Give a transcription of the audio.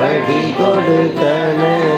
வழி கொடுத்தன.